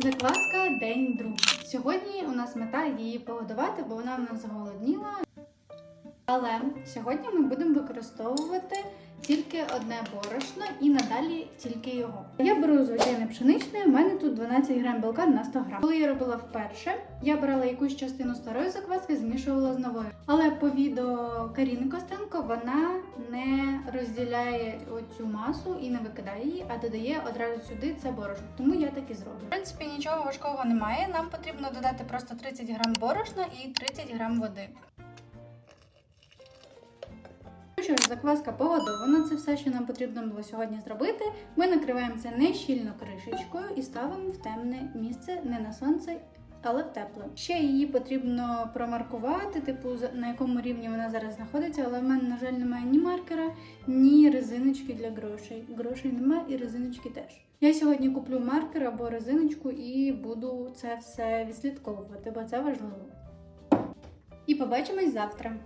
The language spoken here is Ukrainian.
Закваска день другий. Сьогодні у нас мета її погодувати, бо вона в нас голодніла. Але сьогодні ми будемо використовувати тільки одне борошно і надалі тільки його. Я беру звичайне пшеничне, у мене тут 12 грам білка на 100 грам. Коли я робила вперше, я брала якусь частину старої закваски, змішувала з новою. Але по відео Каріни Костенко вона не розділяє оцю масу і не викидає її, а додає одразу сюди це борошно. Тому я так і зроблю. В принципі, нічого важкого немає. Нам потрібно додати просто 30 грам борошна і 30 грам води. Ну Що ж, закваска погодована, це все, що нам потрібно було сьогодні зробити. Ми накриваємо це не щільно кришечкою і ставимо в темне місце, не на сонце, але в тепле. Ще її потрібно промаркувати, типу на якому рівні вона зараз знаходиться, але в мене, на жаль, немає ні маркера, ні резиночки для грошей. Грошей немає і резиночки теж. Я сьогодні куплю маркер або резиночку і буду це все відслідковувати, бо це важливо. І побачимось завтра.